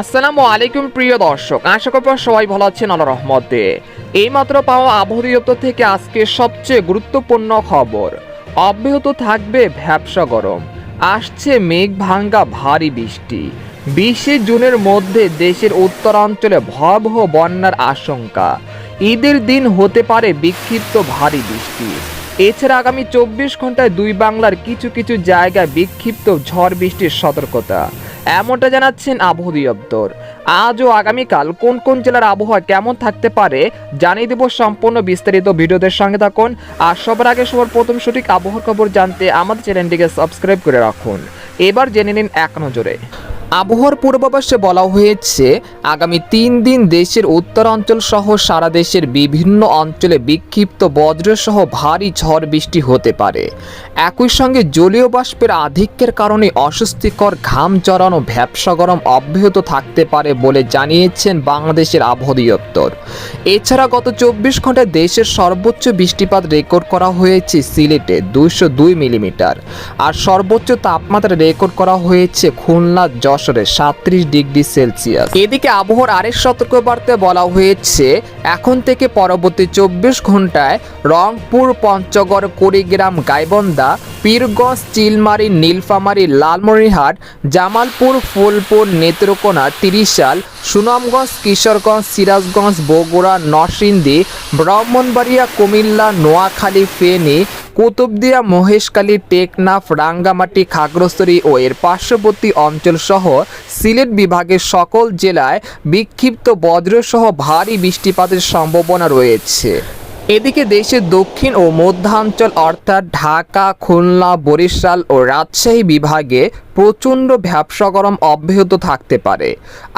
আসসালামু আলাইকুম, প্রিয় দর্শক। আশা করব সবাই ভালো আছেন আল্লাহ রহমতে। এইমাত্র পাওয়া আবহাওয়া দপ্তর থেকে আজকে সবচেয়ে গুরুত্বপূর্ণ খবর। অব্যাহত থাকবে ভ্যাবসা গরম। আসছে মেঘ ভাঙ্গা ভারী বৃষ্টি। বিশে জুনের মধ্যে দেশের উত্তরাঞ্চলে ভয়াবহ বন্যার আশঙ্কা। ঈদের দিন হতে পারে বিক্ষিপ্ত ভারী বৃষ্টি। এছাড়া আগামী চব্বিশ ঘন্টায় দুই বাংলার কিছু কিছু জায়গায় বিক্ষিপ্ত ঝড় বৃষ্টির সতর্কতা। এমনটা জানাচ্ছেন আবহাওয়া দপ্তর। আজ ও আগামীকাল কোন কোন জেলার আবহাওয়া কেমন থাকতে পারে জানিয়ে দেব সম্পূর্ণ বিস্তারিত ভিডিওদের সঙ্গে থাকুন। আর সবার আগে সবার প্রথম সঠিক আবহাওয়ার খবর জানতে আমাদের চ্যানেলটিকে সাবস্ক্রাইব করে রাখুন। এবার জেনে নিন এক নজরে। আবহাওয়ার পূর্বাভাসে বলা হয়েছে, আগামী তিন দিন দেশের উত্তরাঞ্চল সহ সারা দেশের বিভিন্ন অঞ্চলে বিক্ষিপ্ত বজ্রসহ ভারী ঝড় বৃষ্টি হতে পারে। একই সঙ্গে জলীয় বাষ্পের আধিক্যের কারণে অস্বস্তিকর ঘাম জড়ানো ভ্যাবসা গরম অব্যাহত থাকতে পারে বলে জানিয়েছেন বাংলাদেশের আবহাওয়া দপ্তর এছাড়া গত চব্বিশ ঘন্টায় দেশের সর্বোচ্চ বৃষ্টিপাত রেকর্ড করা হয়েছে সিলেটে দুইশো দুই মিলিমিটার। আর সর্বোচ্চ তাপমাত্রা রেকর্ড করা হয়েছে খুলনা যশোরে সাত্রিশ ডিগ্রি সেলসিয়াস। এদিকে আবহাওয়ার আরেক সতর্কবার্তায় বলা হয়েছে, এখন থেকে পরবর্তী চব্বিশ ঘন্টায় রংপুর, পঞ্চগড়, কুড়িগ্রাম, গাইবন্ধা পীরগঞ্জ, চিলমারি, নীলফামারী, লালমনিরহাট, জামালপুর, ফুলপুর, নেত্রকোনা, তিরিশাল, সুনামগঞ্জ, কিশোরগঞ্জ, সিরাজগঞ্জ, বগুড়া, নরসিংদী, ব্রাহ্মণবাড়িয়া, কুমিল্লা, নোয়াখালী, ফেনী, কুতুবদিয়া, মহেশখালী, টেকনাফ, রাঙ্গামাটি, খাগড়াছড়ি ও এর পার্শ্ববর্তী অঞ্চলসহ সিলেট বিভাগের সকল জেলায় বিক্ষিপ্ত বজ্রসহ ভারী বৃষ্টিপাতের সম্ভাবনা রয়েছে। এদিকে দেশের দক্ষিণ ও মধ্যাঞ্চল অর্থাৎ ঢাকা খুলনা বরিশাল ও রাজশাহী বিভাগে প্রচণ্ড ভ্যাবসা গরম অব্যাহত থাকতে পারে।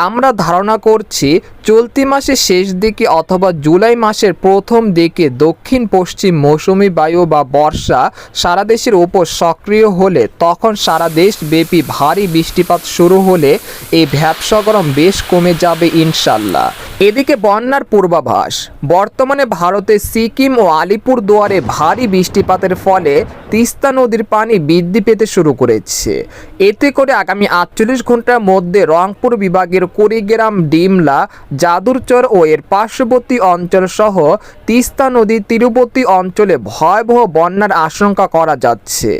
আমরা ধারণা করছি চলতি মাসের শেষ দিকে অথবা জুলাই মাসের প্রথম দিকে দক্ষিণ পশ্চিম মৌসুমি বায়ু বা বর্ষা সারা দেশের ওপর সক্রিয় হলে তখন সারা দেশব্যাপী ভারী বৃষ্টিপাত শুরু হলে এই ভ্যাবসা গরম বেশ কমে যাবে ইনশাল্লাহ। এদিকে বন্যার পূর্বাভাস, বর্তমানে ভারতের সিকিম ও আলিপুর দুয়ারে ভারী বৃষ্টিপাতের ফলে তিস্তা নদীর পানি বৃদ্ধি পেতে শুরু করেছে। এতে করে আগামী আটচল্লিশ ঘণ্টার মধ্যে রংপুর বিভাগের কুড়িগ্রাম, ডিমলা, জাদুরচর ও এর পার্শ্ববর্তী অঞ্চল সহ তিস্তা নদীর তীরবর্তী অঞ্চলে ভয়াবহ বন্যার আশঙ্কা করা যাচ্ছে।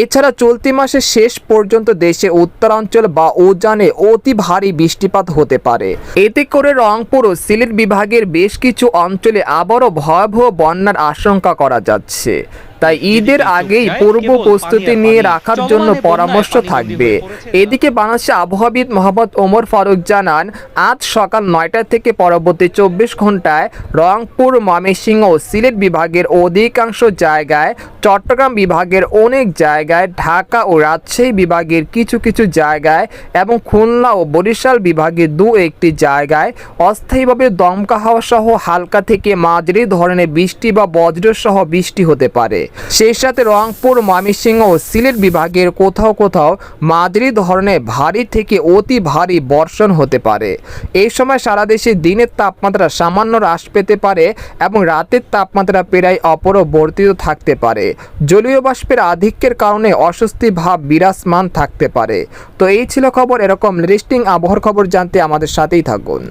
এছাড়া চলতি মাসের শেষ পর্যন্ত দেশে উত্তরাঞ্চল বা উজানে অতি ভারী বৃষ্টিপাত হতে পারে। এতে করে রংপুর ও সিলেট বিভাগের বেশ কিছু অঞ্চলে আবারও ভয়াবহ বন্যার আশঙ্কা করা যাচ্ছে। তাই ঈদের আগেই পূর্ব প্রস্তুতি নিয়ে রাখার জন্য পরামর্শ থাকবে। এদিকে বাংলাদেশে আবহাওয়াবিদ মোহাম্মদ ওমর ফারুক জানান আজ সকাল নয়টা থেকে পরবর্তী চব্বিশ ঘন্টায় রংপুর ময়মনসিংহ ও সিলেট বিভাগের অধিকাংশ জায়গায় চট্টগ্রাম বিভাগের অনেক জায়গায় ঢাকা ও রাজশাহী বিভাগের কিছু কিছু জায়গায় এবং খুলনা ও বরিশাল বিভাগের দু একটি জায়গায় অস্থায়ীভাবে দমকা হাওয়া সহ হালকা থেকে মাঝারি ধরনের বৃষ্টি বা বজ্রসহ বৃষ্টি হতে পারে। সেই সাথে রংপুর, ময়মনসিংহ ও সিলেট বিভাগের কোথাও কোথাও মাঝারি ধরনের ভারী থেকে অতি ভারী বর্ষণ হতে পারে। এই সময় সারা দেশে দিনের তাপমাত্রা সামান্য হ্রাস পেতে পারে এবং রাতের তাপমাত্রা প্রায় অপরবর্তিত থাকতে পারে। জলীয় বাষ্পের আধিক্যের কারণে অস্বস্তি ভাব বিরাজমান থাকতে পারে। তো এই ছিল খবর, এরকম লিস্টিং আবহাওয়ার খবর জানতে আমাদের সাথেই থাকুন।